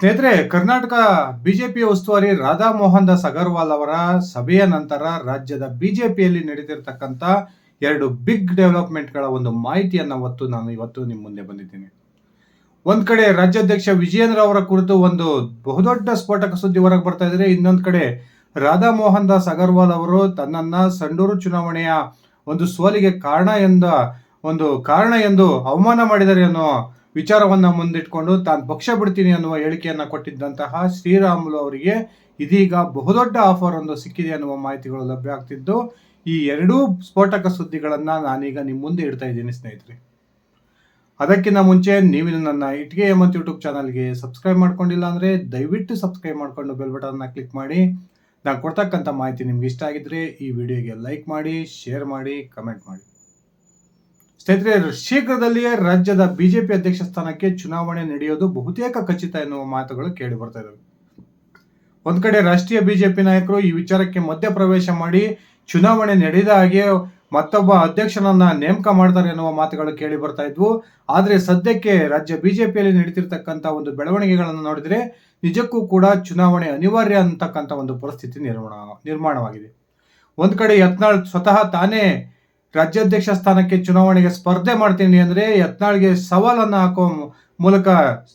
ಸ್ನೇಹಿತರೆ, ಕರ್ನಾಟಕ ಬಿಜೆಪಿ ಉಸ್ತುವಾರಿ ರಾಧಾ ಮೋಹನ್ ದಾಸ್ ಅಗರ್ವಾಲ್ ಅವರ ಸಭೆಯ ನಂತರ ರಾಜ್ಯದ ಬಿಜೆಪಿಯಲ್ಲಿ ನಡೆದಿರ್ತಕ್ಕಂಥ ಎರಡು ಬಿಗ್ ಡೆವಲಪ್ಮೆಂಟ್ಗಳ ಒಂದು ಮಾಹಿತಿಯನ್ನು ಹೊತ್ತು ನಾನು ಇವತ್ತು ನಿಮ್ಮ ಮುಂದೆ ಬಂದಿದ್ದೀನಿ. ಒಂದು ಕಡೆ ರಾಜ್ಯಾಧ್ಯಕ್ಷ ವಿಜಯೇಂದ್ರ ಅವರ ಕುರಿತು ಒಂದು ಬಹುದೊಡ್ಡ ಸ್ಫೋಟಕ ಸುದ್ದಿ ಹೊರಗೆ ಬರ್ತಾ ಇದ್ರೆ, ಇನ್ನೊಂದು ಕಡೆ ರಾಧಾ ಮೋಹನ್ ದಾಸ್ ಅಗರ್ವಾಲ್ ಅವರು ತನ್ನನ್ನ ಸಂಡೂರು ಚುನಾವಣೆಯ ಒಂದು ಸೋಲಿಗೆ ಕಾರಣ ಎಂದ, ಒಂದು ಕಾರಣ ಎಂದು ಅವಮಾನ ಮಾಡಿದ್ದಾರೆ ಅನ್ನೋ ವಿಚಾರವನ್ನ ಮುಂದಿಟ್ಕೊಂಡು ತಾನು ಪಕ್ಷ ಬಿಡ್ತೀನಿ ಅನ್ನುವ ಹೇಳಿಕೆಯನ್ನ ಕೊಟ್ಟಿದ್ದಂತಹ ಶ್ರೀರಾಮುಲು ಅವರಿಗೆ ಇದೀಗ ಬಹುದೊಡ್ಡ ಆಫರ್ ಒಂದು ಸಿಕ್ಕಿದೆ ಅನ್ನುವ ಮಾಹಿತಿಗಳು ಲಭ್ಯ ಆಗ್ತಿದ್ದು, ಈ ಎರಡೂ ಸ್ಫೋಟಕ ಸುದ್ದಿಗಳನ್ನ ನಾನೀಗ ನಿಮ್ಮ ಮುಂದೆ ಇಡ್ತಾ ಇದ್ದೀನಿ ಸ್ನೇಹಿತರೆ. ಅದಕ್ಕಿಂತ ಮುಂಚೆ ನೀವು ನನ್ನ ಇಟ್ಗೆ ಮತ್ತು ಯೂಟ್ಯೂಬ್ ಚಾನಲ್ಗೆ ಸಬ್ಸ್ಕ್ರೈಬ್ ಮಾಡ್ಕೊಂಡಿಲ್ಲ ಅಂದರೆ ದಯವಿಟ್ಟು ಸಬ್ಸ್ಕ್ರೈಬ್ ಮಾಡಿಕೊಂಡು ಬೆಲ್ ಬಟನ್ನ ಕ್ಲಿಕ್ ಮಾಡಿ. ನಾನು ಕೊಡ್ತಕ್ಕಂಥ ಮಾಹಿತಿ ನಿಮ್ಗೆ ಇಷ್ಟ ಆಗಿದ್ರೆ ಈ ವಿಡಿಯೋಗೆ ಲೈಕ್ ಮಾಡಿ, ಶೇರ್ ಮಾಡಿ, ಕಮೆಂಟ್ ಮಾಡಿ. ಸ್ನೇಹಿತರೆ, ಶೀಘ್ರದಲ್ಲಿಯೇ ರಾಜ್ಯದ ಬಿಜೆಪಿ ಅಧ್ಯಕ್ಷ ಸ್ಥಾನಕ್ಕೆ ಚುನಾವಣೆ ನಡೆಯೋದು ಬಹುತೇಕ ಖಚಿತ ಎನ್ನುವ ಮಾತುಗಳು ಕೇಳಿ ಬರ್ತಾ ಇದ್ದಾವೆ. ಒಂದ್ ಕಡೆ ರಾಷ್ಟ್ರೀಯ ಬಿಜೆಪಿ ನಾಯಕರು ಈ ವಿಚಾರಕ್ಕೆ ಮಧ್ಯ ಪ್ರವೇಶ ಮಾಡಿ ಚುನಾವಣೆ ನಡೆದ ಹಾಗೆ ಮತ್ತೊಬ್ಬ ಅಧ್ಯಕ್ಷನನ್ನ ನೇಮಕ ಮಾಡ್ತಾರೆ ಎನ್ನುವ ಮಾತುಗಳು ಕೇಳಿ ಬರ್ತಾ ಇದ್ವು. ಆದ್ರೆ ಸದ್ಯಕ್ಕೆ ರಾಜ್ಯ ಬಿಜೆಪಿಯಲ್ಲಿ ನಡೀತಿರ್ತಕ್ಕಂಥ ಒಂದು ಬೆಳವಣಿಗೆಗಳನ್ನು ನೋಡಿದ್ರೆ ನಿಜಕ್ಕೂ ಕೂಡ ಚುನಾವಣೆ ಅನಿವಾರ್ಯ ಅಂತಕ್ಕಂಥ ಒಂದು ಪರಿಸ್ಥಿತಿ ನಿರ್ಮಾಣ, ನಿರ್ಮಾಣವಾಗಿದೆ. ಒಂದ್ ಕಡೆ ಯತ್ನಾಳ್ ಸ್ವತಃ ತಾನೇ ರಾಜ್ಯಾಧ್ಯಕ್ಷ ಸ್ಥಾನಕ್ಕೆ ಚುನಾವಣೆಗೆ ಸ್ಪರ್ಧೆ ಮಾಡ್ತೀನಿ ಅಂದ್ರೆ ಯತ್ನಾಳ್ಗೆ ಸವಾಲನ್ನ ಹಾಕೋ ಮೂಲಕ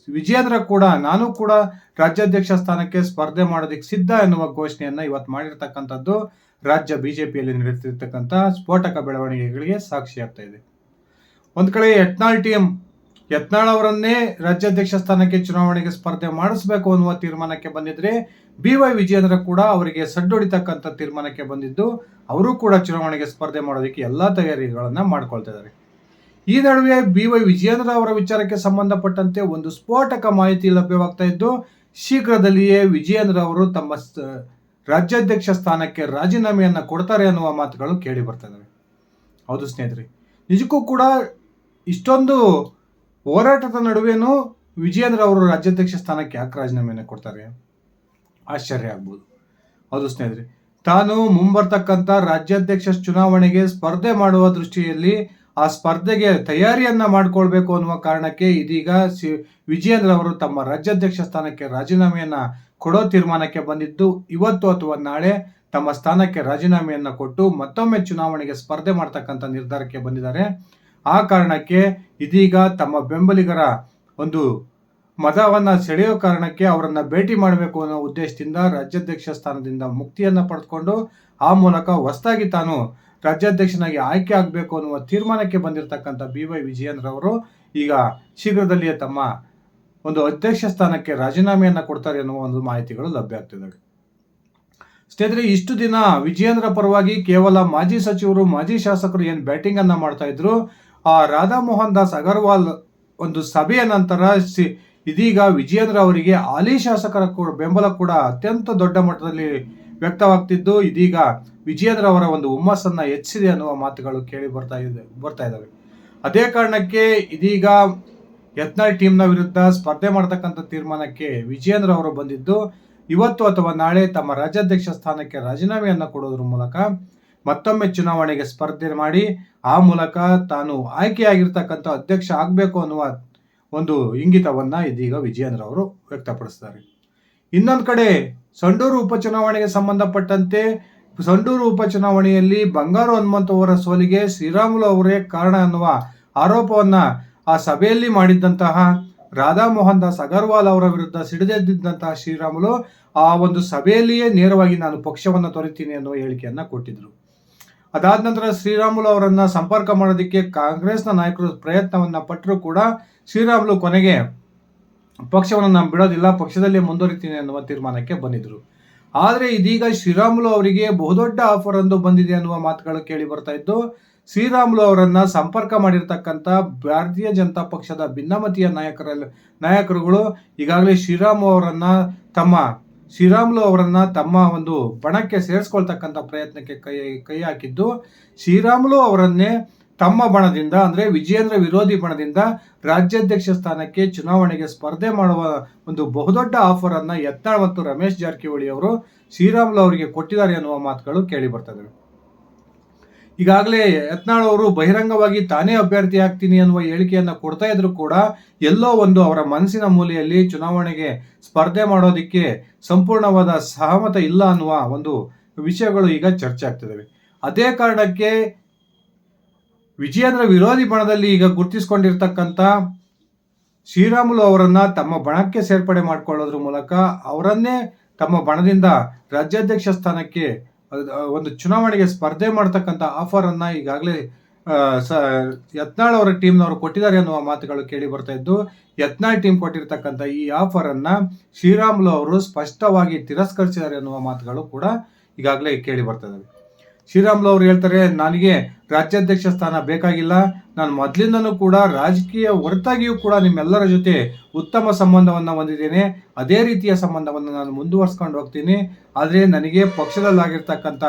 ವಿಜೇಂದ್ರ ಕೂಡ, ನಾನು ಕೂಡ ರಾಜ್ಯಾಧ್ಯಕ್ಷ ಸ್ಥಾನಕ್ಕೆ ಸ್ಪರ್ಧೆ ಮಾಡೋದಕ್ಕೆ ಸಿದ್ಧ ಎನ್ನುವ ಘೋಷಣೆಯನ್ನು ಇವತ್ತು ಮಾಡಿರ್ತಕ್ಕಂಥದ್ದು ರಾಜ್ಯ ಬಿಜೆಪಿಯಲ್ಲಿ ನಡೆಯುತ್ತಿರ್ತಕ್ಕಂಥ ಸ್ಫೋಟಕ ಬೆಳವಣಿಗೆಗಳಿಗೆ ಸಾಕ್ಷಿಯಾಗ್ತಾ ಇದೆ. ಒಂದ್ ಕಡೆ ಯತ್ನಾಳ್ ಟೀಮ್ ಯತ್ನಾಳ್ ಅವರನ್ನೇ ರಾಜ್ಯಾಧ್ಯಕ್ಷ ಸ್ಥಾನಕ್ಕೆ ಚುನಾವಣೆಗೆ ಸ್ಪರ್ಧೆ ಮಾಡಿಸಬೇಕು ಅನ್ನುವ ತೀರ್ಮಾನಕ್ಕೆ ಬಂದಿದ್ರೆ ಬಿ ವೈ ವಿಜಯೇಂದ್ರ ಕೂಡ ಅವರಿಗೆ ಸಡ್ಡೊಡಿತಕ್ಕಂಥ ತೀರ್ಮಾನಕ್ಕೆ ಬಂದಿದ್ದು ಅವರು ಕೂಡ ಚುನಾವಣೆಗೆ ಸ್ಪರ್ಧೆ ಮಾಡೋದಕ್ಕೆ ಎಲ್ಲಾ ತಯಾರಿಗಳನ್ನು ಮಾಡ್ಕೊಳ್ತಾ ಇದ್ದಾರೆ. ಈ ನಡುವೆ ಬಿ ವೈ ವಿಜಯೇಂದ್ರ ಅವರ ವಿಚಾರಕ್ಕೆ ಸಂಬಂಧಪಟ್ಟಂತೆ ಒಂದು ಸ್ಫೋಟಕ ಮಾಹಿತಿ ಲಭ್ಯವಾಗ್ತಾ ಇದ್ದು, ಶೀಘ್ರದಲ್ಲಿಯೇ ವಿಜಯೇಂದ್ರ ಅವರು ತಮ್ಮ ರಾಜ್ಯಾಧ್ಯಕ್ಷ ಸ್ಥಾನಕ್ಕೆ ರಾಜೀನಾಮೆಯನ್ನ ಕೊಡ್ತಾರೆ ಅನ್ನುವ ಮಾತುಗಳು ಕೇಳಿ ಬರ್ತಾ ಇದ್ದಾವೆ. ಹೌದು ಸ್ನೇಹಿತರೆ, ನಿಜಕ್ಕೂ ಕೂಡ ಇಷ್ಟೊಂದು ಹೋರಾಟದ ನಡುವೆನೂ ವಿಜಯೇಂದ್ರ ಅವರು ರಾಜ್ಯಾಧ್ಯಕ್ಷ ಸ್ಥಾನಕ್ಕೆ ಯಾಕೆ ರಾಜೀನಾಮೆಯನ್ನು ಕೊಡ್ತಾರೆ? ಆಶ್ಚರ್ಯ ಆಗ್ಬೋದು. ಹೌದು ಸ್ನೇಹಿತರೆ, ತಾನು ಮುಂಬರ್ತಕ್ಕಂಥ ರಾಜ್ಯಾಧ್ಯಕ್ಷ ಚುನಾವಣೆಗೆ ಸ್ಪರ್ಧೆ ಮಾಡುವ ದೃಷ್ಟಿಯಲ್ಲಿ ಆ ಸ್ಪರ್ಧೆಗೆ ತಯಾರಿಯನ್ನ ಮಾಡಿಕೊಳ್ಬೇಕು ಅನ್ನುವ ಕಾರಣಕ್ಕೆ ಇದೀಗ ಸಿ, ವಿಜಯೇಂದ್ರ ಅವರು ತಮ್ಮ ರಾಜ್ಯಾಧ್ಯಕ್ಷ ಸ್ಥಾನಕ್ಕೆ ರಾಜೀನಾಮೆಯನ್ನ ಕೊಡೋ ತೀರ್ಮಾನಕ್ಕೆ ಬಂದಿದ್ದು, ಇವತ್ತು ಅಥವಾ ನಾಳೆ ತಮ್ಮ ಸ್ಥಾನಕ್ಕೆ ರಾಜೀನಾಮೆಯನ್ನ ಕೊಟ್ಟು ಮತ್ತೊಮ್ಮೆ ಚುನಾವಣೆಗೆ ಸ್ಪರ್ಧೆ ಮಾಡ್ತಕ್ಕಂಥ ನಿರ್ಧಾರಕ್ಕೆ ಬಂದಿದ್ದಾರೆ. ಆ ಕಾರಣಕ್ಕೆ ಇದೀಗ ತಮ್ಮ ಬೆಂಬಲಿಗರ ಒಂದು ಮತವನ್ನು ಸೆಳೆಯೋ ಕಾರಣಕ್ಕೆ ಅವರನ್ನು ಭೇಟಿ ಮಾಡಬೇಕು ಅನ್ನೋ ಉದ್ದೇಶದಿಂದ ರಾಜ್ಯಾಧ್ಯಕ್ಷ ಸ್ಥಾನದಿಂದ ಮುಕ್ತಿಯನ್ನು ಪಡೆದುಕೊಂಡು ಆ ಮೂಲಕ ಹೊಸದಾಗಿ ತಾನು ರಾಜ್ಯಾಧ್ಯಕ್ಷನಾಗಿ ಆಯ್ಕೆ ಆಗಬೇಕು ಅನ್ನುವ ತೀರ್ಮಾನಕ್ಕೆ ಬಂದಿರತಕ್ಕಂಥ ಬಿ ವೈ ವಿಜಯೇಂದ್ರ ಅವರು ಈಗ ಶೀಘ್ರದಲ್ಲಿಯೇ ತಮ್ಮ ಒಂದು ಅಧ್ಯಕ್ಷ ಸ್ಥಾನಕ್ಕೆ ರಾಜೀನಾಮೆಯನ್ನು ಕೊಡ್ತಾರೆ ಅನ್ನುವ ಒಂದು ಮಾಹಿತಿಗಳು ಲಭ್ಯ ಆಗ್ತಿದ್ದಾವೆ. ಸ್ನೇಹಿತರೆ, ಇಷ್ಟು ದಿನ ವಿಜಯೇಂದ್ರ ಪರವಾಗಿ ಕೇವಲ ಮಾಜಿ ಸಚಿವರು, ಮಾಜಿ ಶಾಸಕರು ಏನು ಬ್ಯಾಟಿಂಗ್ ಅನ್ನ ಮಾಡ್ತಾ ಇದ್ರು? ಆ ರಾಧಾ ಮೋಹನ್ ದಾಸ್ ಅಗರ್ವಾಲ್ ಒಂದು ಸಭೆಯ ನಂತರ ಸಿ- ಇದೀಗ ವಿಜಯೇಂದ್ರ ಅವರಿಗೆ ಹಾಲಿ ಶಾಸಕರ ಬೆಂಬಲ ಕೂಡ ಅತ್ಯಂತ ದೊಡ್ಡ ಮಟ್ಟದಲ್ಲಿ ವ್ಯಕ್ತವಾಗ್ತಿದ್ದು, ಇದೀಗ ವಿಜಯೇಂದ್ರ ಅವರ ಒಂದು ಹುಮ್ಮಸ್ಸನ್ನು ಹೆಚ್ಚಿದೆ ಅನ್ನುವ ಮಾತುಗಳು ಕೇಳಿ ಬರ್ತಾ ಇದೆ, ಬರ್ತಾ ಇದ್ದಾವೆ ಅದೇ ಕಾರಣಕ್ಕೆ ಇದೀಗ ಯತ್ನಾಳ್ ಟೀಮ್ನ ವಿರುದ್ಧ ಸ್ಪರ್ಧೆ ಮಾಡತಕ್ಕಂಥ ತೀರ್ಮಾನಕ್ಕೆ ವಿಜಯೇಂದ್ರ ಅವರು ಬಂದಿದ್ದು, ಇವತ್ತು ಅಥವಾ ನಾಳೆ ತಮ್ಮ ರಾಜ್ಯಾಧ್ಯಕ್ಷ ಸ್ಥಾನಕ್ಕೆ ರಾಜೀನಾಮೆಯನ್ನು ಕೊಡೋದ್ರ ಮೂಲಕ ಮತ್ತೊಮ್ಮೆ ಚುನಾವಣೆಗೆ ಸ್ಪರ್ಧೆ ಮಾಡಿ ಆ ಮೂಲಕ ತಾನು ಆಯ್ಕೆಯಾಗಿರ್ತಕ್ಕಂಥ ಅಧ್ಯಕ್ಷ ಆಗಬೇಕು ಅನ್ನುವ ಒಂದು ಇಂಗಿತವನ್ನು ಇದೀಗ ವಿಜಯೇಂದ್ರ ಅವರು ವ್ಯಕ್ತಪಡಿಸ್ತಾರೆ ಇನ್ನೊಂದು ಕಡೆ ಸಂಡೂರು ಉಪಚುನಾವಣೆಗೆ ಸಂಬಂಧಪಟ್ಟಂತೆ ಸಂಡೂರು ಉಪಚುನಾವಣೆಯಲ್ಲಿ ಬಂಗಾರು ಹನುಮಂತ ಅವರ ಸೋಲಿಗೆ ಶ್ರೀರಾಮುಲು ಅವರೇ ಕಾರಣ ಅನ್ನುವ ಆರೋಪವನ್ನು ಆ ಸಭೆಯಲ್ಲಿ ಮಾಡಿದ್ದಂತಹ ರಾಧಾ ಮೋಹನ್ ದಾಸ್ ಅಗರ್ವಾಲ್ ಅವರ ವಿರುದ್ಧ ಸಿಡಿದೆದ್ದಂತಹ ಶ್ರೀರಾಮುಲು ಆ ಒಂದು ಸಭೆಯಲ್ಲಿಯೇ ನೇರವಾಗಿ ನಾನು ಪಕ್ಷವನ್ನು ತೊರೆತೀನಿ ಅನ್ನುವ ಹೇಳಿಕೆಯನ್ನು ಕೊಟ್ಟಿದ್ರು. ಅದಾದ ನಂತರ ಶ್ರೀರಾಮುಲು ಅವರನ್ನ ಸಂಪರ್ಕ ಮಾಡೋದಕ್ಕೆ ಕಾಂಗ್ರೆಸ್ನ ನಾಯಕರು ಪ್ರಯತ್ನವನ್ನ ಪಟ್ಟರು ಕೂಡ ಶ್ರೀರಾಮುಲು ಕೊನೆಗೆ ಪಕ್ಷವನ್ನು ನಾನು ಬಿಡೋದಿಲ್ಲ ಪಕ್ಷದಲ್ಲೇ ಮುಂದುವರಿತೀನಿ ಅನ್ನುವ ತೀರ್ಮಾನಕ್ಕೆ ಬಂದಿದ್ರು. ಆದರೆ ಇದೀಗ ಶ್ರೀರಾಮುಲು ಅವರಿಗೆ ಬಹುದೊಡ್ಡ ಆಫರ್ ಒಂದು ಬಂದಿದೆ ಅನ್ನುವ ಮಾತುಗಳು ಕೇಳಿ ಬರ್ತಾ ಇದ್ದು, ಶ್ರೀರಾಮುಲು ಅವರನ್ನ ಸಂಪರ್ಕ ಮಾಡಿರ್ತಕ್ಕಂಥ ಭಾರತೀಯ ಜನತಾ ಪಕ್ಷದ ಭಿನ್ನಮತೀಯ ನಾಯಕರಲ್ಲಿ ನಾಯಕರುಗಳು ಈಗಾಗಲೇ ಶ್ರೀರಾಮು ಅವರನ್ನ ತಮ್ಮ ಶ್ರೀರಾಮುಲು ಅವರನ್ನು ತಮ್ಮ ಒಂದು ಬಣಕ್ಕೆ ಸೇರಿಸ್ಕೊಳ್ತಕ್ಕಂಥ ಪ್ರಯತ್ನಕ್ಕೆ ಕೈ ಕೈ ಹಾಕಿದ್ದು, ಶ್ರೀರಾಮುಲು ಅವರನ್ನೇ ತಮ್ಮ ಬಣದಿಂದ, ಅಂದ್ರೆ ವಿಜಯೇಂದ್ರ ವಿರೋಧಿ ಬಣದಿಂದ ರಾಜ್ಯಾಧ್ಯಕ್ಷ ಸ್ಥಾನಕ್ಕೆ ಚುನಾವಣೆಗೆ ಸ್ಪರ್ಧೆ ಮಾಡುವ ಒಂದು ಬಹುದೊಡ್ಡ ಆಫರ್ ಅನ್ನ ಯತ್ನಾಳ್ ಮತ್ತು ರಮೇಶ್ ಜಾರಕಿಹೊಳಿ ಅವರು ಶ್ರೀರಾಮುಲು ಅವರಿಗೆ ಕೊಟ್ಟಿದ್ದಾರೆ ಎನ್ನುವ ಮಾತುಗಳು ಕೇಳಿ ಬರ್ತದೆ ಈಗಾಗಲೇ ಯತ್ನಾಳ್ ಅವರು ಬಹಿರಂಗವಾಗಿ ತಾನೇ ಅಭ್ಯರ್ಥಿ ಆಗ್ತೀನಿ ಅನ್ನುವ ಹೇಳಿಕೆಯನ್ನು ಕೊಡ್ತಾ ಇದ್ರು ಕೂಡ ಎಲ್ಲೋ ಒಂದು ಅವರ ಮನಸ್ಸಿನ ಮೂಲೆಯಲ್ಲಿ ಚುನಾವಣೆಗೆ ಸ್ಪರ್ಧೆ ಮಾಡೋದಕ್ಕೆ ಸಂಪೂರ್ಣವಾದ ಸಹಮತ ಇಲ್ಲ ಅನ್ನುವ ಒಂದು ವಿಷಯಗಳು ಈಗ ಚರ್ಚೆ ಆಗ್ತಿದ್ದಾವೆ ಅದೇ ಕಾರಣಕ್ಕೆ ವಿಜಯೇಂದ್ರ ವಿರೋಧಿ ಬಣದಲ್ಲಿ ಈಗ ಗುರುತಿಸಿಕೊಂಡಿರ್ತಕ್ಕಂಥ ಶ್ರೀರಾಮುಲು ಅವರನ್ನು ತಮ್ಮ ಬಣಕ್ಕೆ ಸೇರ್ಪಡೆ ಮಾಡಿಕೊಳ್ಳೋದ್ರ ಮೂಲಕ ಅವರನ್ನೇ ತಮ್ಮ ಬಣದಿಂದ ರಾಜ್ಯಾಧ್ಯಕ್ಷ ಸ್ಥಾನಕ್ಕೆ ಒಂದು ಚುನಾವಣೆಗೆ ಸ್ಪರ್ಧೆ ಮಾಡ್ತಕ್ಕಂಥ ಆಫರ್ ಅನ್ನ ಈಗಾಗಲೇ ಸ, ಯತ್ನಾಳ್ ಅವರ ಟೀಮ್ನವರು ಕೊಟ್ಟಿದ್ದಾರೆ ಅನ್ನುವ ಮಾತುಗಳು ಕೇಳಿ ಬರ್ತಾ ಇದ್ದು, ಯತ್ನಾಳ್ ಟೀಮ್ ಕೊಟ್ಟಿರ್ತಕ್ಕಂಥ ಈ ಆಫರ್ ಅನ್ನ ಶ್ರೀರಾಮುಲು ಅವರು ಸ್ಪಷ್ಟವಾಗಿ ತಿರಸ್ಕರಿಸಿದ್ದಾರೆ ಅನ್ನುವ ಮಾತುಗಳು ಕೂಡ ಈಗಾಗಲೇ ಕೇಳಿ ಬರ್ತಾ ಇದ್ದಾವೆ. ಶ್ರೀರಾಮುಲು ಅವರು ಹೇಳ್ತಾರೆ, ನನಗೆ ರಾಜ್ಯಾಧ್ಯಕ್ಷ ಸ್ಥಾನ ಬೇಕಾಗಿಲ್ಲ. ನಾನು ಮೊದಲಿಂದನೂ ಕೂಡ ರಾಜಕೀಯ ಹೊರತಾಗಿಯೂ ಕೂಡ ನಿಮ್ಮೆಲ್ಲರ ಜೊತೆ ಉತ್ತಮ ಸಂಬಂಧವನ್ನು ಹೊಂದಿದ್ದೇನೆ. ಅದೇ ರೀತಿಯ ಸಂಬಂಧವನ್ನು ನಾನು ಮುಂದುವರ್ಸ್ಕೊಂಡು ಹೋಗ್ತೀನಿ. ಆದರೆ ನನಗೆ ಪಕ್ಷದಲ್ಲಾಗಿರ್ತಕ್ಕಂಥ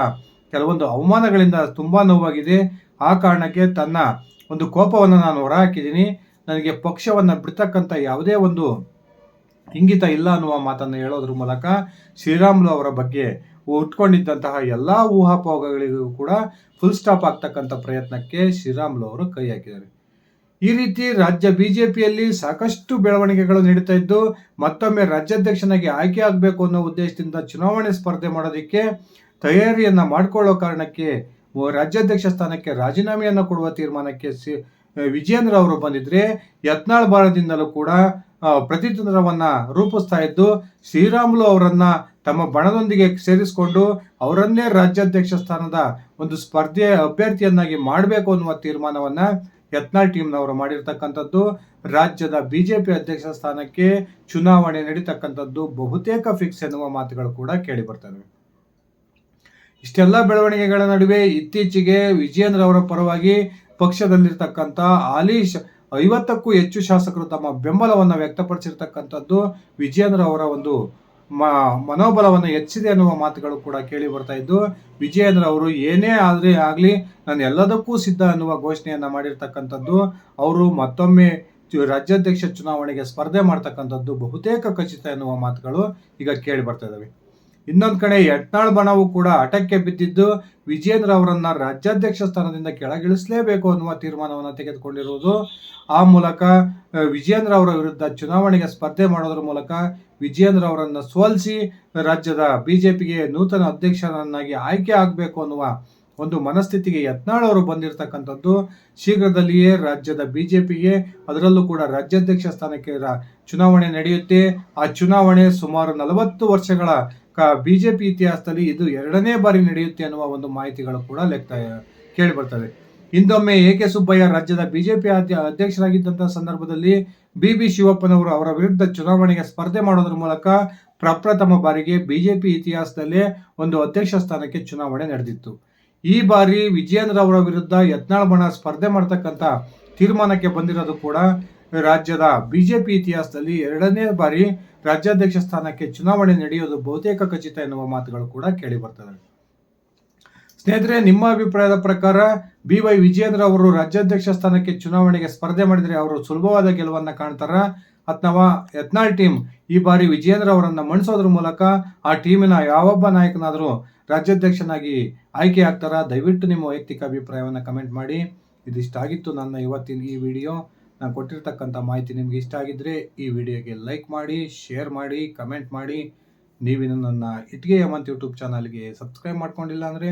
ಕೆಲವೊಂದು ಅವಮಾನಗಳಿಂದ ತುಂಬ ನೋವಾಗಿದೆ. ಆ ಕಾರಣಕ್ಕೆ ತನ್ನ ಒಂದು ಕೋಪವನ್ನು ನಾನು ಹೊರಹಾಕಿದ್ದೀನಿ. ನನಗೆ ಪಕ್ಷವನ್ನು ಬಿಡ್ತಕ್ಕಂಥ ಯಾವುದೇ ಒಂದು ಇಂಗಿತ ಇಲ್ಲ ಅನ್ನುವ ಮಾತನ್ನು ಹೇಳೋದ್ರ ಮೂಲಕ ಶ್ರೀರಾಮುಲು ಅವರ ಬಗ್ಗೆ ಉಟ್ಕೊಂಡಿದ್ದಂತಹ ಎಲ್ಲ ಊಹಾಪೋಹಗಳಿಗೂ ಕೂಡ ಫುಲ್ ಸ್ಟಾಪ್ ಆಗ್ತಕ್ಕಂಥ ಪ್ರಯತ್ನಕ್ಕೆ ಶ್ರೀರಾಮುಲು ಅವರು ಕೈ ಹಾಕಿದ್ದಾರೆ. ಈ ರೀತಿ ರಾಜ್ಯ ಬಿಜೆಪಿಯಲ್ಲಿ ಸಾಕಷ್ಟು ಬೆಳವಣಿಗೆಗಳು ನಡೀತಾ ಇದ್ದು, ಮತ್ತೊಮ್ಮೆ ರಾಜ್ಯಾಧ್ಯಕ್ಷನಾಗಿ ಆಯ್ಕೆ ಆಗಬೇಕು ಅನ್ನೋ ಉದ್ದೇಶದಿಂದ ಚುನಾವಣೆ ಸ್ಪರ್ಧೆ ಮಾಡೋದಕ್ಕೆ ತಯಾರಿಯನ್ನು ಮಾಡಿಕೊಳ್ಳೋ ಕಾರಣಕ್ಕೆ ರಾಜ್ಯಾಧ್ಯಕ್ಷ ಸ್ಥಾನಕ್ಕೆ ರಾಜೀನಾಮೆಯನ್ನು ಕೊಡುವ ತೀರ್ಮಾನಕ್ಕೆ ಸಿ ವಿಜೇಂದ್ರ ಅವರು ಬಂದಿದ್ರೆ ಯತ್ನಾಳ್ ಬಾಳದಿಂದಲೂ ಕೂಡ ಪ್ರತಿತಂತ್ರವನ್ನ ರೂಪಿಸ್ತಾ ಇದ್ದು, ಶ್ರೀರಾಮುಲು ಅವರನ್ನ ತಮ್ಮ ಬಣದೊಂದಿಗೆ ಸೇರಿಸಿಕೊಂಡು ಅವರನ್ನೇ ರಾಜ್ಯಾಧ್ಯಕ್ಷ ಸ್ಥಾನದ ಒಂದು ಸ್ಪರ್ಧೆ ಅಭ್ಯರ್ಥಿಯನ್ನಾಗಿ ಮಾಡಬೇಕು ಅನ್ನುವ ತೀರ್ಮಾನವನ್ನ ಯತ್ನಾಳ್ ಟೀಮ್ನವರು ಮಾಡಿರ್ತಕ್ಕಂಥದ್ದು. ರಾಜ್ಯದ ಬಿಜೆಪಿ ಅಧ್ಯಕ್ಷ ಸ್ಥಾನಕ್ಕೆ ಚುನಾವಣೆ ನಡೀತಕ್ಕಂಥದ್ದು ಬಹುತೇಕ ಫಿಕ್ಸ್ ಎನ್ನುವ ಮಾತುಗಳು ಕೂಡ ಕೇಳಿ ಬರ್ತವೆ ಇಷ್ಟೆಲ್ಲ ಬೆಳವಣಿಗೆಗಳ ನಡುವೆ ಇತ್ತೀಚೆಗೆ ವಿಜಯೇಂದ್ರ ಅವರ ಪರವಾಗಿ ಪಕ್ಷದಲ್ಲಿರ್ತಕ್ಕಂಥ ಹಾಲಿ ಶ ಐವತ್ತಕ್ಕೂ ಹೆಚ್ಚು ಶಾಸಕರು ತಮ್ಮ ಬೆಂಬಲವನ್ನು ವ್ಯಕ್ತಪಡಿಸಿರ್ತಕ್ಕಂಥದ್ದು ವಿಜಯೇಂದ್ರ ಅವರ ಒಂದು ಮ ಮನೋಬಲವನ್ನು ಹೆಚ್ಚಿದೆ ಅನ್ನುವ ಮಾತುಗಳು ಕೂಡ ಕೇಳಿ ಬರ್ತಾ ಇದ್ದು, ವಿಜಯೇಂದ್ರ ಅವರು ಏನೇ ಆದರೆ ಆಗಲಿ ನಾನು ಎಲ್ಲದಕ್ಕೂ ಸಿದ್ಧ ಅನ್ನುವ ಘೋಷಣೆಯನ್ನು ಮಾಡಿರ್ತಕ್ಕಂಥದ್ದು, ಅವರು ಮತ್ತೊಮ್ಮೆ ರಾಜ್ಯಾಧ್ಯಕ್ಷ ಚುನಾವಣೆಗೆ ಸ್ಪರ್ಧೆ ಮಾಡ್ತಕ್ಕಂಥದ್ದು ಬಹುತೇಕ ಖಚಿತ ಎನ್ನುವ ಮಾತುಗಳು ಈಗ ಕೇಳಿ ಬರ್ತಾ ಇದ್ದಾವೆ ಇನ್ನೊಂದು ಕಡೆ ಯತ್ನಾಳ್ ಬಣವು ಕೂಡ ಹಠಕ್ಕೆ ಬಿದ್ದಿದ್ದು ವಿಜೇಂದ್ರ ಅವರನ್ನ ರಾಜ್ಯಾಧ್ಯಕ್ಷ ಸ್ಥಾನದಿಂದ ಕೆಳಗಿಳಿಸಲೇಬೇಕು ಅನ್ನುವ ತೀರ್ಮಾನವನ್ನು ತೆಗೆದುಕೊಂಡಿರುವುದು. ಆ ಮೂಲಕ ವಿಜೇಂದ್ರ ಅವರ ವಿರುದ್ಧ ಚುನಾವಣೆಗೆ ಸ್ಪರ್ಧೆ ಮಾಡೋದ್ರ ಮೂಲಕ ವಿಜೇಂದ್ರ ಅವರನ್ನು ಸೋಲಿಸಿ ರಾಜ್ಯದ ಬಿಜೆಪಿಗೆ ನೂತನ ಅಧ್ಯಕ್ಷರನ್ನಾಗಿ ಆಯ್ಕೆ ಆಗಬೇಕು ಅನ್ನುವ ಒಂದು ಮನಸ್ಥಿತಿಗೆ ಯತ್ನಾಳ್ ಅವರು ಬಂದಿರತಕ್ಕಂಥದ್ದು, ಶೀಘ್ರದಲ್ಲಿಯೇ ರಾಜ್ಯದ ಬಿಜೆಪಿಗೆ, ಅದರಲ್ಲೂ ಕೂಡ ರಾಜ್ಯಾಧ್ಯಕ್ಷ ಸ್ಥಾನಕ್ಕೆ ಚುನಾವಣೆ ನಡೆಯುತ್ತೆ. ಆ ಚುನಾವಣೆ ಸುಮಾರು ನಲವತ್ತು ವರ್ಷಗಳ ಕ ಬಿಜೆಪಿ ಇತಿಹಾಸದಲ್ಲಿ ಇದು ಎರಡನೇ ಬಾರಿ ನಡೆಯುತ್ತೆ ಅನ್ನುವ ಒಂದು ಮಾಹಿತಿಗಳು ಕೂಡ ಲೆಕ್ಕ ಕೇಳಿ ಬರ್ತವೆ ಹಿಂದೊಮ್ಮೆ ಎ ಕೆ ಸುಬ್ಬಯ್ಯ ರಾಜ್ಯದ ಬಿಜೆಪಿ ಅಧ್ಯಕ್ಷರಾಗಿದ್ದಂತಹ ಸಂದರ್ಭದಲ್ಲಿ ಬಿ ಬಿ ಶಿವಪ್ಪನವರು ಅವರ ವಿರುದ್ಧ ಚುನಾವಣೆಗೆ ಸ್ಪರ್ಧೆ ಮಾಡೋದ್ರ ಮೂಲಕ ಪ್ರಪ್ರಥಮ ಬಾರಿಗೆ ಬಿಜೆಪಿ ಇತಿಹಾಸದಲ್ಲೇ ಒಂದು ಅಧ್ಯಕ್ಷ ಸ್ಥಾನಕ್ಕೆ ಚುನಾವಣೆ ನಡೆದಿತ್ತು. ಈ ಬಾರಿ ವಿಜಯೇಂದ್ರ ಅವರ ವಿರುದ್ಧ ಯತ್ನಾಳ್ ಬಣ ಸ್ಪರ್ಧೆ ಮಾಡ್ತಕ್ಕಂಥ ತೀರ್ಮಾನಕ್ಕೆ ಬಂದಿರೋದು ಕೂಡ ರಾಜ್ಯದ ಬಿಜೆಪಿ ಇತಿಹಾಸದಲ್ಲಿ ಎರಡನೇ ಬಾರಿ ರಾಜ್ಯಾಧ್ಯಕ್ಷ ಸ್ಥಾನಕ್ಕೆ ಚುನಾವಣೆ ನಡೆಯೋದು ಬಹುತೇಕ ಖಚಿತ ಎನ್ನುವ ಮಾತುಗಳು ಕೂಡ ಕೇಳಿ ಬರ್ತವೆ. ಸ್ನೇಹಿತರೆ, ನಿಮ್ಮ ಅಭಿಪ್ರಾಯದ ಪ್ರಕಾರ ಬಿ ವೈ ವಿಜಯೇಂದ್ರ ಅವರು ರಾಜ್ಯಾಧ್ಯಕ್ಷ ಸ್ಥಾನಕ್ಕೆ ಚುನಾವಣೆಗೆ ಸ್ಪರ್ಧೆ ಮಾಡಿದರೆ ಅವರು ಸುಲಭವಾದ ಗೆಲುವನ್ನ ಕಾಣ್ತಾರ? ಅಥವಾ ಯತ್ನಾಳ್ ಟೀಮ್ ಈ ಬಾರಿ ವಿಜಯೇಂದ್ರ ಅವರನ್ನು ಮಣಿಸೋದ್ರ ಮೂಲಕ ಆ ಟೀಮಿನ ಯಾವೊಬ್ಬ ನಾಯಕನಾದರೂ ರಾಜ್ಯಾಧ್ಯಕ್ಷನಾಗಿ ಆಯ್ಕೆ ಆಗ್ತಾರ? ದಯವಿಟ್ಟು ನಿಮ್ಮ ವೈಯಕ್ತಿಕ ಅಭಿಪ್ರಾಯವನ್ನು ಕಮೆಂಟ್ ಮಾಡಿ. ಇದಿಷ್ಟಾಗಿತ್ತು ನನ್ನ ಇವತ್ತಿನ ಈ ವಿಡಿಯೋ. ನಾನು ಕೊಟ್ಟಿರ್ತಕ್ಕಂಥ ಮಾಹಿತಿ ನಿಮಗೆ ಇಷ್ಟ ಆಗಿದ್ರೆ ಈ ವಿಡಿಯೋಗೆ ಲೈಕ್ ಮಾಡಿ, ಶೇರ್ ಮಾಡಿ, ಕಮೆಂಟ್ ಮಾಡಿ. ನೀವಿನ್ನು ನನ್ನ ಇಟ್ಗೆ ಯಮಂತ್ ಯೂಟ್ಯೂಬ್ ಚಾನಲ್ಗೆ ಸಬ್ಸ್ಕ್ರೈಬ್ ಮಾಡ್ಕೊಂಡಿಲ್ಲ ಅಂದರೆ